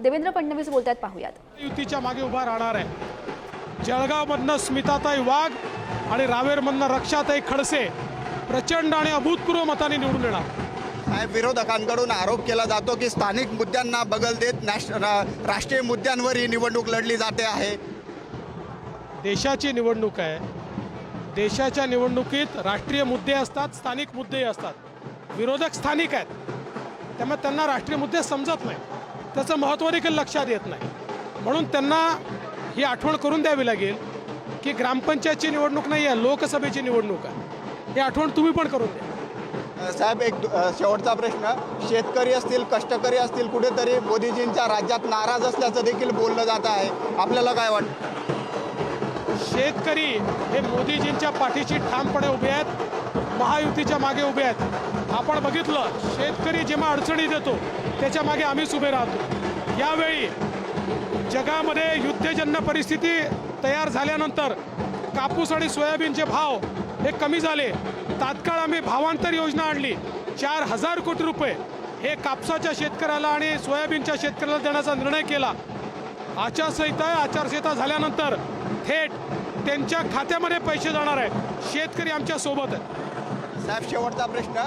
देवेंद्र फडणवीस बोलतात पाहूयात. युतीच्या मागे उभा राहणार आहे. जळगावमधनं स्मिताताई वाघ आणि रावेरमधनं रक्षाताई खडसे प्रचंड आणि अभूतपूर्व मताने निवडून येणार. साहेब विरोधकांकडून आरोप केला जातो की स्थानिक मुद्द्यांना बगल देत नॅश रा- राष्ट्रीय मुद्द्यांवर ही निवडणूक लढली जाते आहे. देशाची निवडणूक आहे. देशाच्या निवडणुकीत राष्ट्रीय मुद्दे असतात स्थानिक मुद्देही असतात. विरोधक स्थानिक आहेत. त्यामुळे त्यांना राष्ट्रीय मुद्दे समजत नाही त्याचं महत्त्व देखील लक्षात येत नाही. म्हणून त्यांना ही आठवण करून द्यावी लागेल की ग्रामपंचायतची निवडणूक नाही आहे लोकसभेची निवडणूक आहे. ही आठवण तुम्ही पण करून द्या. साहेब एक शेवटचा प्रश्न. शेतकरी असतील कष्टकरी असतील कुठेतरी मोदीजींच्या राज्यात नाराज असल्याचं देखील बोललं जात आहे. आपल्याला काय वाटतं? शेतकरी हे मोदीजींच्या पाठीशी ठामपणे उभे आहेत महायुतीच्या मागे उभे आहेत. आपण बघितलं शेतकरी जेव्हा अडचणी देतो त्याच्यामागे आम्हीच उभे राहतो. यावेळी जगामध्ये युद्धजन्य परिस्थिती तयार झाल्यानंतर कापूस आणि सोयाबीनचे भाव हे कमी झाले. तात्काळ आम्ही भावांतर योजना आणली. चार हजार कोटी रुपये हे कापसाच्या शेतकऱ्याला आणि सोयाबीनच्या शेतकऱ्याला देण्याचा निर्णय केला. आचारसंहिता आचारसंहिता झाल्यानंतर थेट त्यांच्या खात्यामध्ये पैसे जाणार आहेत. शेतकरी आमच्यासोबत साहेब शेवटचा प्रश्न.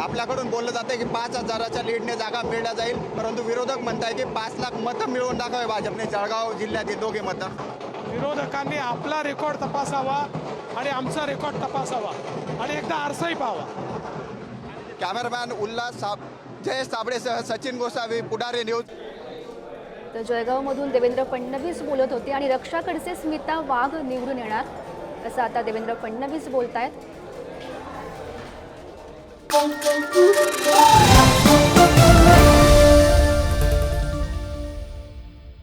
आपल्याकडून बोललं जातं की पाच हजाराच्या लीडने जागा मिळल्या जाईल परंतु विरोधक म्हणताय की पाच लाख मतं मिळवून दाखवावे भाजपने. जळगाव जिल्ह्यातील दोघे मतं. विरोधकांनी आपला रेकॉर्ड तपासावा आणि आमचा रेकॉर्ड तपासावा आणि एकदा आरसाही पाहावा. कॅमेरामॅन उल्हास साब जयेश साबळेसह सचिन गोसावी पुढारी न्यूज. तर जळगावमधून देवेंद्र फडणवीस बोलत होते आणि रक्षा खडसे स्मिता वाघ निवडून येणार. असं आता देवेंद्र फडणवीस बोलतायत. Thank you.